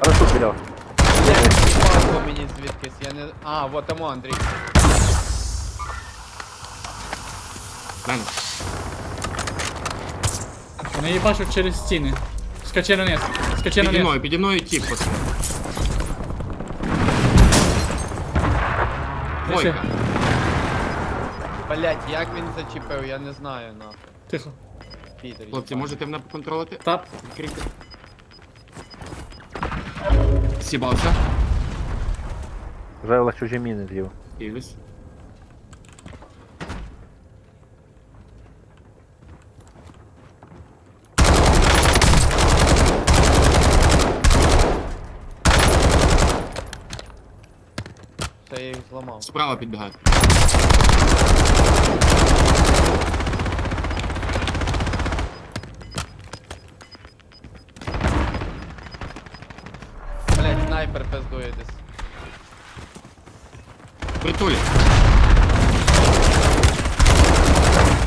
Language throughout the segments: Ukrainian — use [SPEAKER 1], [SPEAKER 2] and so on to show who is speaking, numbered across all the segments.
[SPEAKER 1] Хорошо, біля.
[SPEAKER 2] Я не впав мені звідкись, я не. А, вот тому Андрій.
[SPEAKER 3] Мене.
[SPEAKER 4] Вони їбашуть через стіни. Скачи на низ. Скачи на
[SPEAKER 3] Піді
[SPEAKER 4] низ.
[SPEAKER 3] мною, піді мною тіп просто. Двойка.
[SPEAKER 2] Блять, як він зачепив, я не знаю нахуй.
[SPEAKER 4] Тихо.
[SPEAKER 2] Підер.
[SPEAKER 3] Хлопці, можете мене поконтролити?
[SPEAKER 4] Тап.
[SPEAKER 3] Відкрийте. Сібався.
[SPEAKER 1] Вже чужі міни з'їв.
[SPEAKER 3] Ілюсь.
[SPEAKER 2] Це я їх зламав.
[SPEAKER 3] Справа підбігають.
[SPEAKER 2] Снайпер пиздує десь.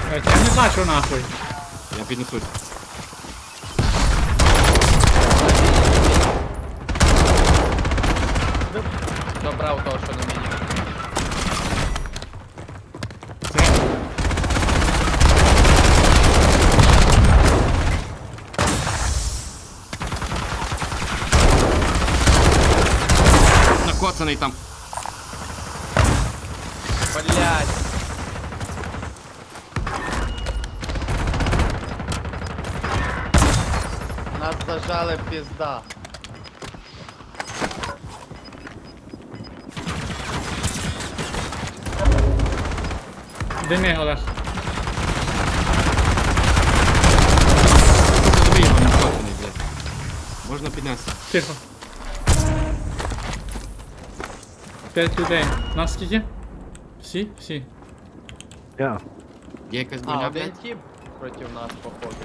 [SPEAKER 4] Блядь, Я не бачу нахуй.
[SPEAKER 3] Я піднесусь.
[SPEAKER 2] Добрав того, що на мені.
[SPEAKER 3] Це. Накоцаний там.
[SPEAKER 2] Блять. Нас зажали пізда.
[SPEAKER 4] Дими, Олег.
[SPEAKER 3] Забий його накоцаний, блядь. Можна піднести.
[SPEAKER 4] Тихо. П'ять людей. Нас скільки? Всі? Всі.
[SPEAKER 1] Я.
[SPEAKER 3] Є якась
[SPEAKER 2] А,
[SPEAKER 3] броня,
[SPEAKER 2] один
[SPEAKER 3] блядь?
[SPEAKER 2] тип проти нас походу.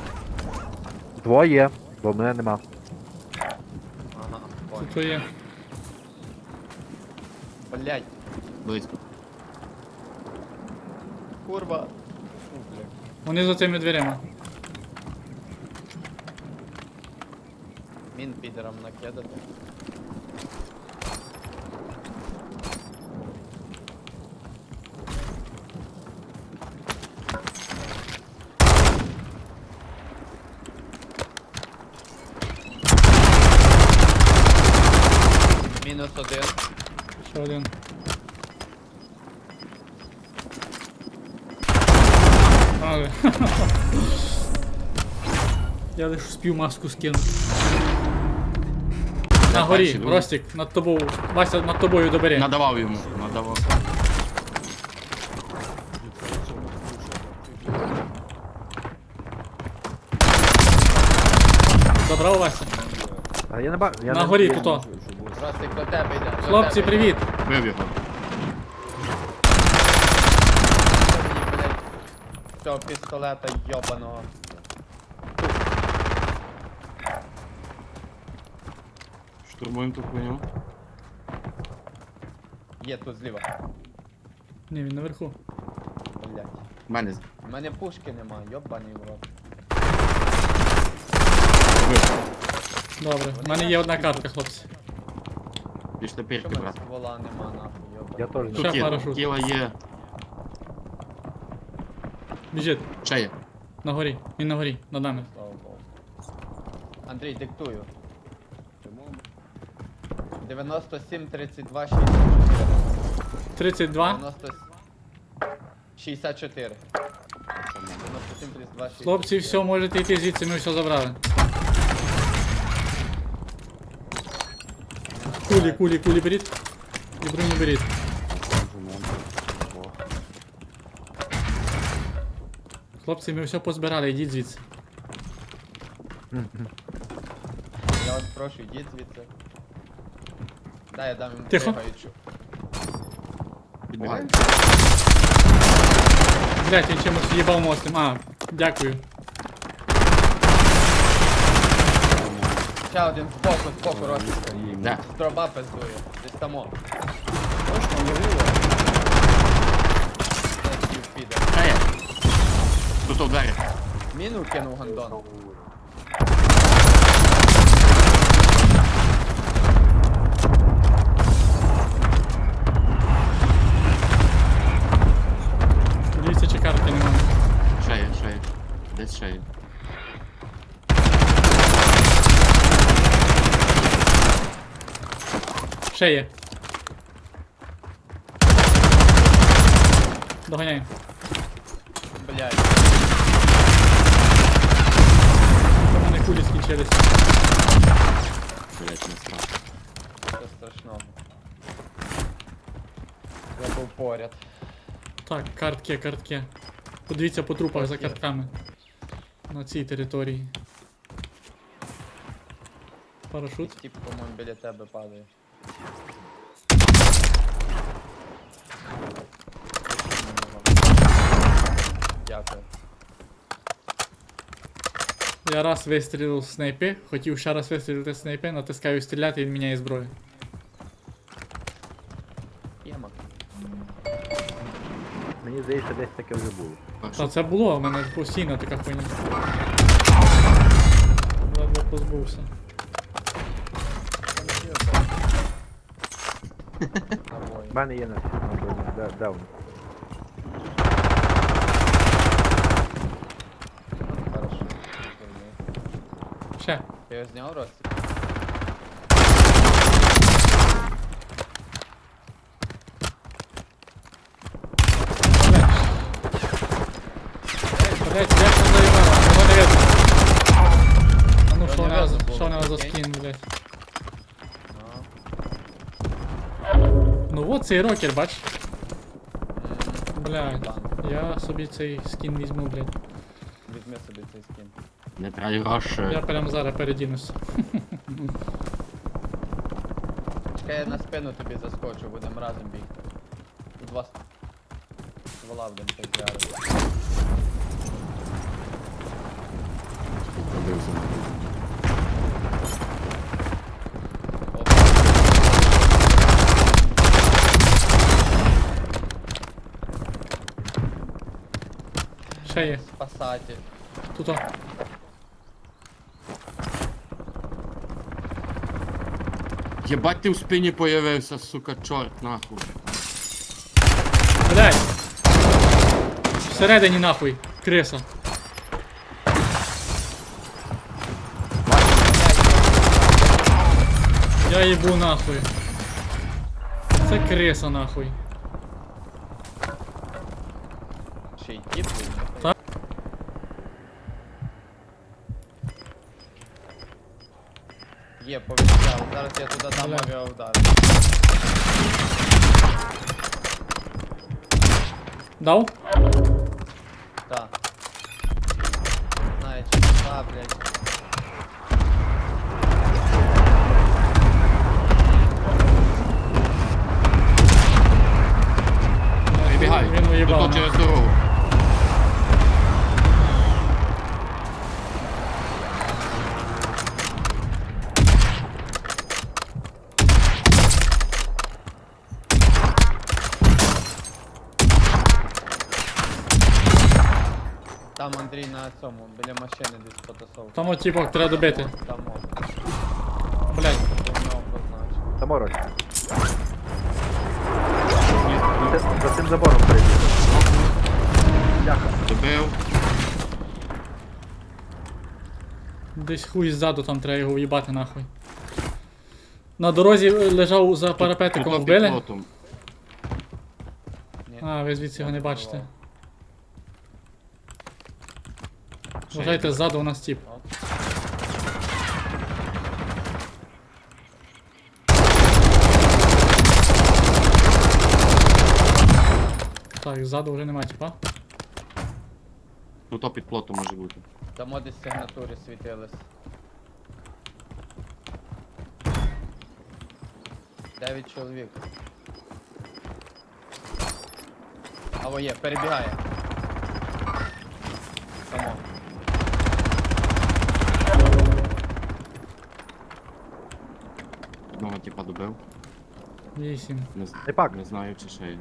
[SPEAKER 1] Двоє, бо мене нема.
[SPEAKER 2] Ага, понял.
[SPEAKER 4] Тут є.
[SPEAKER 2] Блять,
[SPEAKER 3] Близько.
[SPEAKER 2] курва. Фу, блядь.
[SPEAKER 4] Вони за цими дверима.
[SPEAKER 2] Мін підером накидати.
[SPEAKER 4] Я лише спів маску скину. На горі. Ростик, над тобою. Вася, над тобою добери.
[SPEAKER 3] Надавав йому, надавав.
[SPEAKER 4] Забрав Вася.
[SPEAKER 1] А я не бачу.
[SPEAKER 4] На горі тут.
[SPEAKER 2] Ростик до тебе йде. до
[SPEAKER 4] Хлопці,
[SPEAKER 2] тебе
[SPEAKER 4] привіт.
[SPEAKER 3] Бив його.
[SPEAKER 2] Цього пістолета йобаного.
[SPEAKER 3] Штурмуємо ту хуйню.
[SPEAKER 2] Є тут зліва.
[SPEAKER 4] Ні, він наверху.
[SPEAKER 2] Блять.
[SPEAKER 3] В мене. з-
[SPEAKER 2] У мене пушки нема, йобаний в рот.
[SPEAKER 4] Добре, в мене є одна картка, хлопці.
[SPEAKER 3] Пішли
[SPEAKER 2] Що
[SPEAKER 3] пірки,
[SPEAKER 2] в мене
[SPEAKER 3] брат.
[SPEAKER 2] ствола нема нахуй, йобаний.
[SPEAKER 1] Я теж.
[SPEAKER 4] Ще
[SPEAKER 3] Тут є,
[SPEAKER 4] парашут.
[SPEAKER 3] тіла є.
[SPEAKER 4] Біжить,
[SPEAKER 3] Ще є.
[SPEAKER 4] на горі. Він на горі, над нами.
[SPEAKER 2] Слава Богу. Андрій, диктую. 97, 32, 64.
[SPEAKER 4] 32.
[SPEAKER 2] 90... 64. 97, 32, 64.
[SPEAKER 4] Хлопці, все, можете йти звідси, ми все забрали. Кулі, кулі, кулі беріть. І броню беріть. Хлопці, ми все позбирали, йдіть звідси.
[SPEAKER 2] Я вас прошу, йдіть звідси. Дай я дам йому
[SPEAKER 4] Тихо.
[SPEAKER 3] Підбігай.
[SPEAKER 4] Блять, він чимось їбав мостом. А, дякую.
[SPEAKER 2] Ще один збоку, збоку розписка.
[SPEAKER 3] Де?
[SPEAKER 2] Строба пиздує. Десь тамо. Піде.
[SPEAKER 3] Ще є. Тут у.
[SPEAKER 2] Міну кинув гандон.
[SPEAKER 4] через шею. Шея. Доганяй.
[SPEAKER 2] Блядь.
[SPEAKER 4] Мене кулі скінчились.
[SPEAKER 3] Блядь, не страшно.
[SPEAKER 2] Що страшного. Я був поряд.
[SPEAKER 4] Так, картки, картки. Подивіться по трупах за картками. На цій території. Парашут.
[SPEAKER 2] Тип, по-моєму, біля тебе падає. Дякую.
[SPEAKER 4] Я раз вистрілив з снайпи, хотів ще раз вистрілити з снайпи, натискаю стріляти і він міняє зброю.
[SPEAKER 1] Мені здається, десь таке вже було.
[SPEAKER 4] Та це було, у мене постійно така хуйня. Ледве позбувся.
[SPEAKER 2] Набої.
[SPEAKER 1] У мене є на на броні. Де, де вони?
[SPEAKER 2] Хорошо.
[SPEAKER 4] Ще.
[SPEAKER 2] Ти його зняв Ростик?
[SPEAKER 4] Блять, як це заїбало? Його не видно. А ну що
[SPEAKER 2] не
[SPEAKER 4] у нас,
[SPEAKER 2] видно
[SPEAKER 4] що у нас за скін, блять. Ну от цей рокер, бач.
[SPEAKER 2] М,
[SPEAKER 4] Блядь. Я собі цей скін візьму, блядь.
[SPEAKER 2] Візьми собі цей скін.
[SPEAKER 3] Не трать гроші.
[SPEAKER 4] Я прямо зараз передінусь.
[SPEAKER 2] Чекай, я на спину тобі заскочу, будемо разом бігти. Тут вас ствола
[SPEAKER 3] Пробився.
[SPEAKER 4] Ще є.
[SPEAKER 2] Спасатель.
[SPEAKER 4] Тут.
[SPEAKER 3] Єбать ти в спині появився, сука, чорт, нахуй.
[SPEAKER 4] Блядь. Всередині нахуй. Криса. Я їбу нахуй. Це криса нахуй.
[SPEAKER 2] Ще й тіп був.
[SPEAKER 4] Так.
[SPEAKER 2] Є, повітряв. Зараз я туди дам
[SPEAKER 4] Бля.
[SPEAKER 2] авіаудар.
[SPEAKER 4] Дав?
[SPEAKER 2] Так. Знаю, чи та, блядь.
[SPEAKER 3] Тут через дорогу.
[SPEAKER 2] Там Андрій на цьому, біля машини десь потасовка.
[SPEAKER 4] Там от типок треба добити.
[SPEAKER 2] Там о,
[SPEAKER 4] Блядь.
[SPEAKER 2] ти в нього позначив.
[SPEAKER 1] Саморож. За, за цим забором прийде. Дякую.
[SPEAKER 3] Добив.
[SPEAKER 4] Десь хуй ззаду там треба його в'їбати нахуй. На дорозі е, лежав за парапетиком
[SPEAKER 3] Тут під
[SPEAKER 4] вбили.
[SPEAKER 3] плотом.
[SPEAKER 4] А, ви звідси його не бачите.
[SPEAKER 3] Ще
[SPEAKER 4] Вважайте, ззаду у нас тіп. Так, ззаду вже нема тіпа.
[SPEAKER 3] Тут під плотом може бути.
[SPEAKER 2] Там десь сигнатури світились. Дев'ять чоловік. Або є, перебігає. Само.
[SPEAKER 3] Одного типа добив.
[SPEAKER 4] Вісім.
[SPEAKER 3] Не, з-
[SPEAKER 1] Не
[SPEAKER 3] не знаю, чи ще є.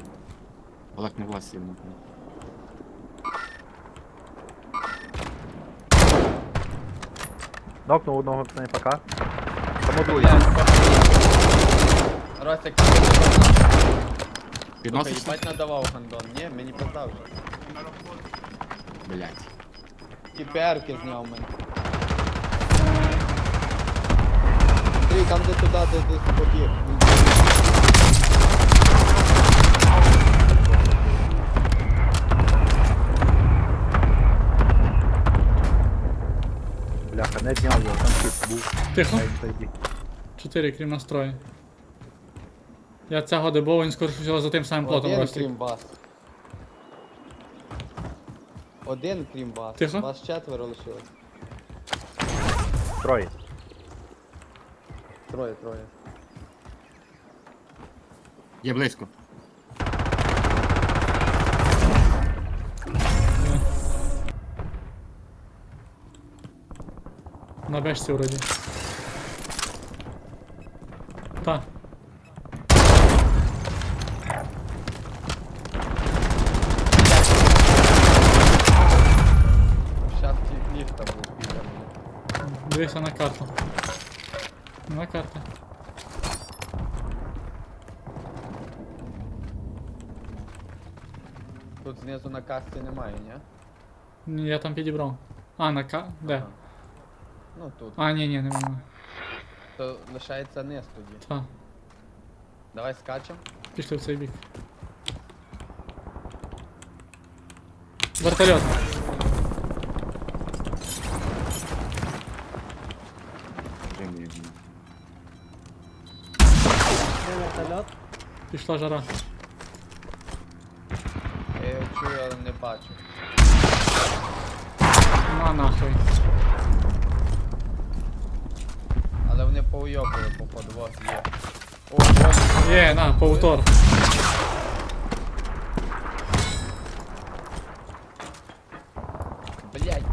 [SPEAKER 3] Олег не власів сильно.
[SPEAKER 1] Нокнув одного снайпака. Само другий.
[SPEAKER 2] Блядь, Ростик, ти Сука,
[SPEAKER 3] Підносишся?
[SPEAKER 2] їбать надавав гандон. Ні, мені пиздав.
[SPEAKER 3] Блять.
[SPEAKER 2] Ті ПРки зняв мене. Три, там де туди, де ти побіг.
[SPEAKER 1] Не зняв його, там тип був.
[SPEAKER 4] Тихо.
[SPEAKER 1] Зайди.
[SPEAKER 4] Чотири, крім настрою. Я цього дебов, він скоріше всього за тим самим плотом
[SPEAKER 2] Один крім вас. Один крім вас.
[SPEAKER 4] Тихо.
[SPEAKER 2] Вас четверо лишилось.
[SPEAKER 1] Троє.
[SPEAKER 2] Троє, троє.
[SPEAKER 3] Є близько.
[SPEAKER 4] На бешці вроді. Та.
[SPEAKER 2] Ті- ліфта був підер.
[SPEAKER 4] Дивися на карту. На карта.
[SPEAKER 2] Тут знизу на касті немає, ні?
[SPEAKER 4] Ні, я там підібрав. А, на ка. Де?
[SPEAKER 2] Ага. Ну тут.
[SPEAKER 4] А, ні, ні, немає.
[SPEAKER 2] То лишається низ тоді.
[SPEAKER 4] Та.
[SPEAKER 2] Давай скачем.
[SPEAKER 4] Пішли в цей бік. Вертольот. Пішла жара.
[SPEAKER 2] Я його чую, але не бачу.
[SPEAKER 4] На нахуй.
[SPEAKER 2] Але вони поуйобили, походу, вот є. О, ось.
[SPEAKER 4] Є, на, повтор.
[SPEAKER 2] Блять.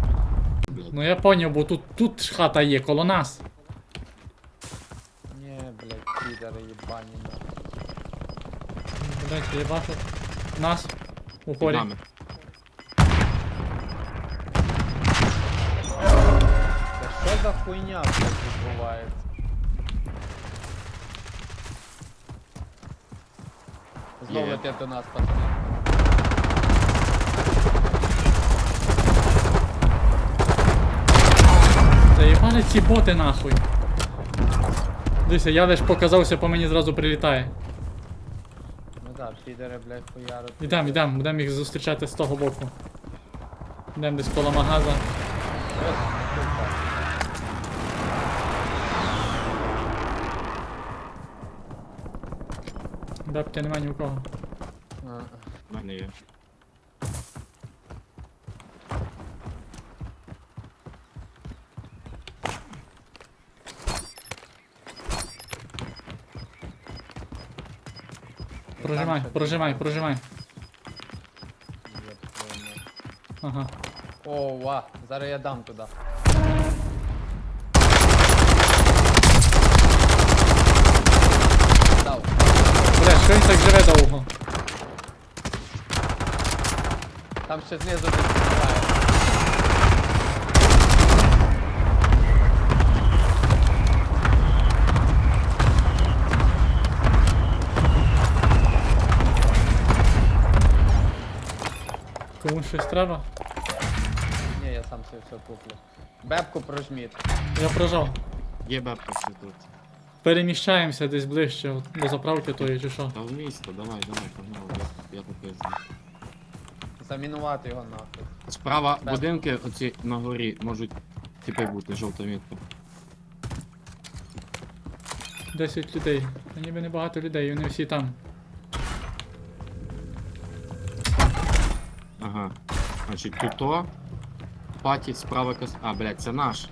[SPEAKER 4] Ну я поняв, бо тут, тут ж хата є, коло нас.
[SPEAKER 2] Не, блять, підари їбані. нахуй.
[SPEAKER 4] Блять, я бачу. Нас. У
[SPEAKER 3] Під
[SPEAKER 4] полі.
[SPEAKER 3] нами.
[SPEAKER 2] Та що за хуйня блядь, відбувається? Знову
[SPEAKER 3] Є.
[SPEAKER 2] летить до нас, пацани.
[SPEAKER 4] Заїбали ці боти нахуй. Дивися, я лиш показався, по мені зразу прилітає.
[SPEAKER 2] Ну да, підари, блядь, хуяруть.
[SPEAKER 4] Ідем, ідем, будемо їх зустрічати з того боку. Ідем десь коло магаза. Бабки нема ні у кого.
[SPEAKER 3] У мене є.
[SPEAKER 4] Прожимай,
[SPEAKER 2] там ще
[SPEAKER 4] прожимай, прожимай.
[SPEAKER 2] є твою мать.
[SPEAKER 4] Ага.
[SPEAKER 2] О, ва, зараз я дам туди.
[SPEAKER 4] Бля, що він так живе довго?
[SPEAKER 2] Там ще знизу десь стріляє.
[SPEAKER 4] Комусь щось треба?
[SPEAKER 2] Ні, я сам собі все куплю. Бебку прожміть.
[SPEAKER 4] Я прожав.
[SPEAKER 3] Є бабка ще тут.
[SPEAKER 4] Переміщаємося десь ближче от, до заправки тої чи що.
[SPEAKER 3] Та в місто, давай, давай, погнали. Я, я попиздив.
[SPEAKER 2] Замінувати його нахуй.
[SPEAKER 3] Справа
[SPEAKER 2] Бабка.
[SPEAKER 3] будинки оці на горі можуть типи бути, жовта мітка.
[SPEAKER 4] 10 людей. Та ніби небагато людей, вони всі там.
[SPEAKER 3] Ага. Значить, тут то. Паті, справа кос. А, блядь, це наш.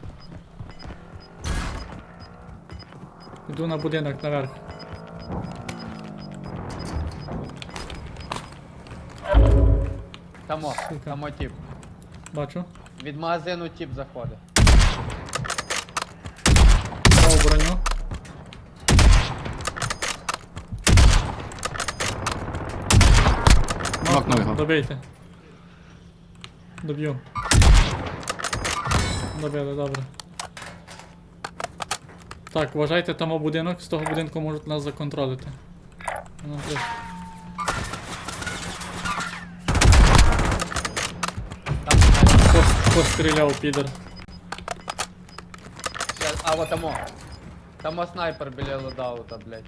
[SPEAKER 4] Йду на будинок наверх.
[SPEAKER 2] Тамо,
[SPEAKER 4] Сука.
[SPEAKER 2] тамо тип.
[SPEAKER 4] Бачу.
[SPEAKER 2] Від магазину тип заходить.
[SPEAKER 4] Мав броню.
[SPEAKER 3] Нокнув його.
[SPEAKER 4] Добийте. Доб'ю. Добили, добре. Так, вважайте там будинок, з того будинку можуть нас законтролити. Постріляв підер.
[SPEAKER 2] Ще- А, вот тамо. Тамо снайпер біля лодаута, блядь.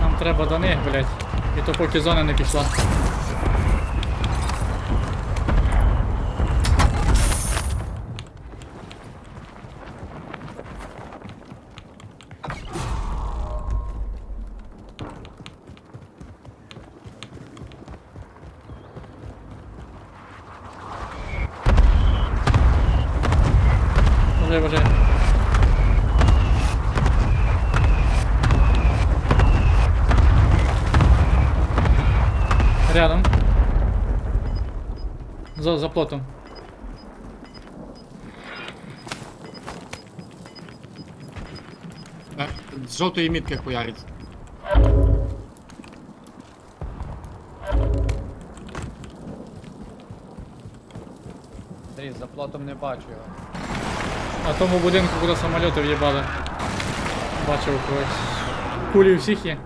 [SPEAKER 4] Нам треба до них, блять. І то поки зона не пішла. Вже, вже. Рядом. Плотом.
[SPEAKER 3] Е, З жовтої мітки хуярить.
[SPEAKER 2] За плотом не бачу його.
[SPEAKER 4] А тому будинку, куди самоліти в'їбали. Бачив когось. Кулі у всіх є.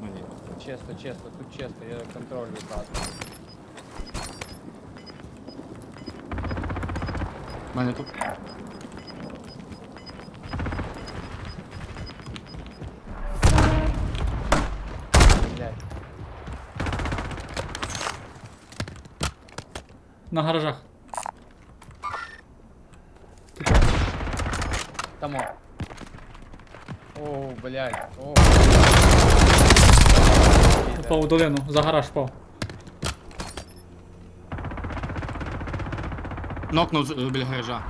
[SPEAKER 3] Мені.
[SPEAKER 2] Чисто, чисто, тут чисто, я контроль віддати.
[SPEAKER 3] Мене тут.
[SPEAKER 4] На гаражах.
[SPEAKER 2] Тамо. О, блядь. О.
[SPEAKER 4] Впав у долину, за гараж впав.
[SPEAKER 3] Нокнув з- біля гаража.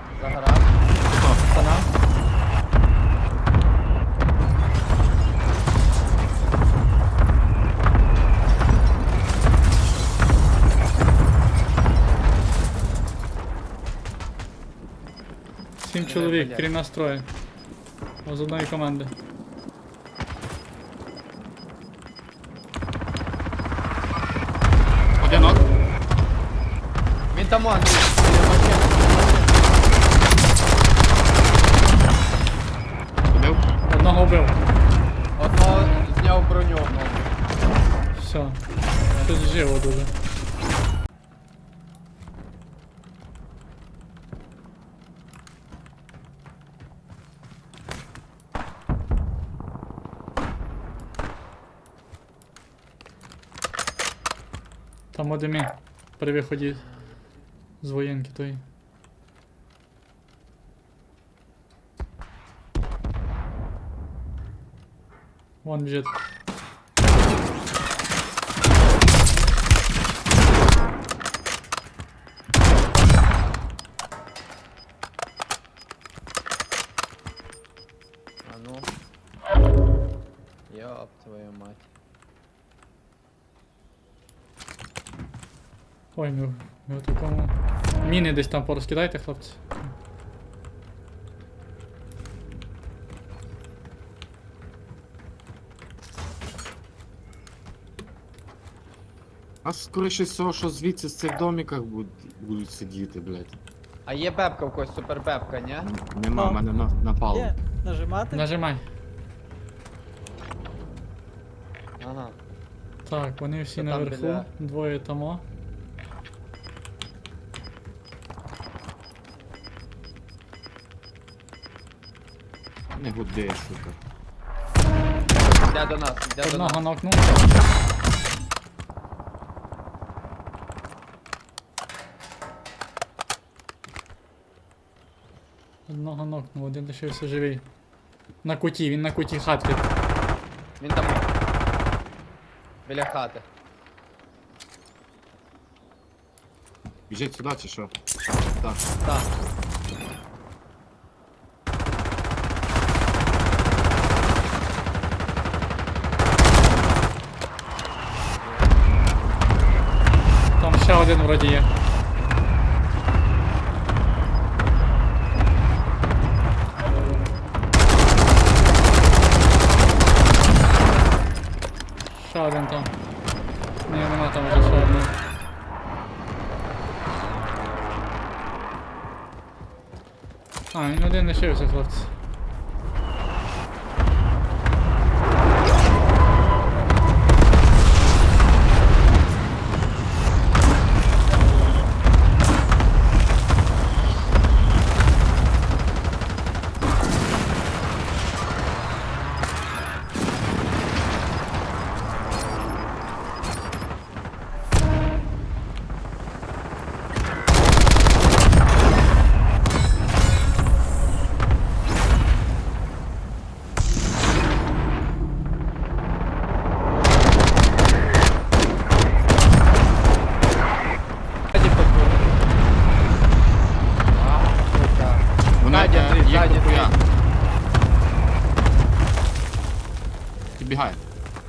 [SPEAKER 4] Сім чоловік,
[SPEAKER 2] блядь.
[SPEAKER 4] крім нас троє. З одної команди.
[SPEAKER 3] Один нок.
[SPEAKER 2] Він там Андрій.
[SPEAKER 4] Щось живо дуже. Там одимі при виході з воєнки тої. Вон біжить. Ой, ми, ми в такому. Міни десь там порозкидайте, хлопці.
[SPEAKER 3] А скоріше всього, що звідси з цих домиках будуть, будуть сидіти, блядь.
[SPEAKER 2] А є бебка в когось, супер бебка, ні?
[SPEAKER 3] Нема,
[SPEAKER 5] Ну.
[SPEAKER 3] мене на, напало.
[SPEAKER 5] Є, нажимати.
[SPEAKER 4] Нажимай.
[SPEAKER 2] Ага.
[SPEAKER 4] Так, вони всі
[SPEAKER 2] Та там
[SPEAKER 4] наверху,
[SPEAKER 2] біля-
[SPEAKER 4] двоє тамо.
[SPEAKER 3] Гуди, сука.
[SPEAKER 2] Йде до нас, йде до
[SPEAKER 4] Одного
[SPEAKER 2] нас.
[SPEAKER 4] нокнув. Одного нокнув, один лишився живий. На куті, він на куті хатки.
[SPEAKER 2] Він там. Біля хати.
[SPEAKER 3] Біжить сюди чи що? Так.
[SPEAKER 2] Так.
[SPEAKER 4] Там ще один вроді є. Ще один там. Ні, нема там вже ще одного. А, він один лишився, хлопці.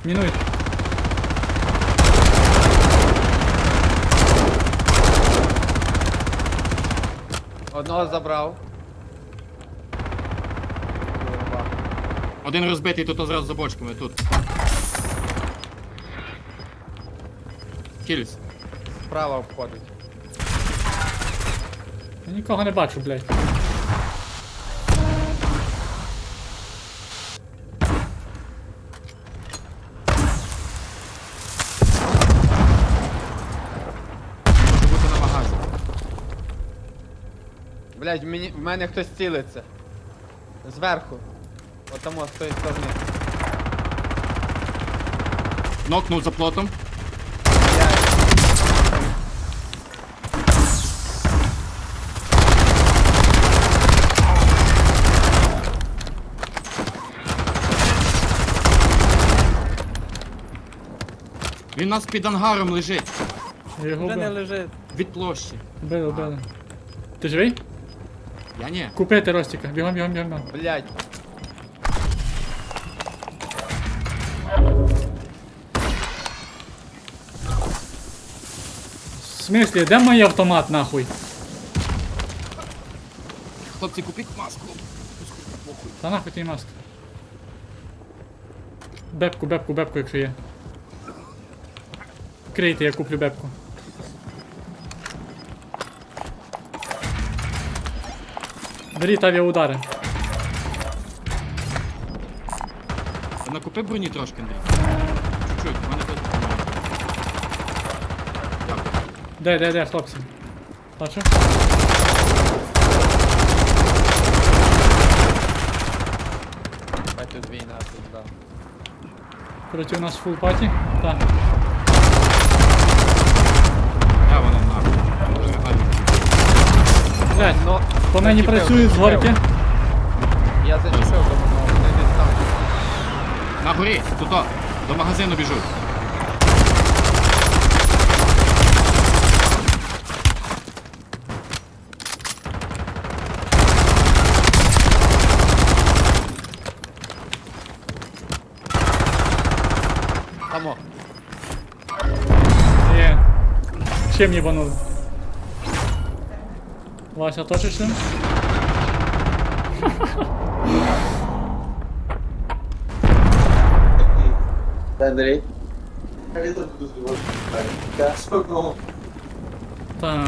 [SPEAKER 4] Мінують.
[SPEAKER 2] Одного забрав.
[SPEAKER 3] Один розбитий тут одразу за бочками, тут. Кіліс.
[SPEAKER 2] Справа входить.
[SPEAKER 4] Я нікого не бачу, блядь.
[SPEAKER 3] Може бути на магазі.
[SPEAKER 2] Блять, мені, в мене хтось цілиться. Зверху. Отамо, з тої сторони.
[SPEAKER 3] Нокнув за плотом. Він у нас під ангаром лежить.
[SPEAKER 4] Його
[SPEAKER 2] Вже не лежить.
[SPEAKER 3] Від площі.
[SPEAKER 4] Вбили, вбили. Ти живий?
[SPEAKER 3] Я ні.
[SPEAKER 4] Купити Ростіка. Бігом, бігом, бігом. бігом.
[SPEAKER 2] Блять.
[SPEAKER 4] В смислі, де мій автомат нахуй?
[SPEAKER 3] Хлопці, купіть маску.
[SPEAKER 4] Та нахуй твій маск. Бепку, бепку, бепку, якщо є. Крийте, я куплю бепку. Беріть авіаудари.
[SPEAKER 3] Накупи броні трошки, Андрій. Чуть-чуть, в мене тут. Дякую.
[SPEAKER 4] Де, де, де, хлопці? Бачу.
[SPEAKER 2] Бать тут війна пизда.
[SPEAKER 4] Короче, у нас фул паті. Так. Блять,
[SPEAKER 2] Ну,
[SPEAKER 4] по мені
[SPEAKER 2] зачепив,
[SPEAKER 4] працюють з
[SPEAKER 2] зачепив.
[SPEAKER 4] горки.
[SPEAKER 2] Я зачепив, тому вони десь там.
[SPEAKER 3] На горі, тут о, до магазину біжуть.
[SPEAKER 2] Тамо.
[SPEAKER 4] Є. Чим їбанули? Вася, точишся?
[SPEAKER 5] Андрей. Я это буду Так, сколько?
[SPEAKER 4] Так.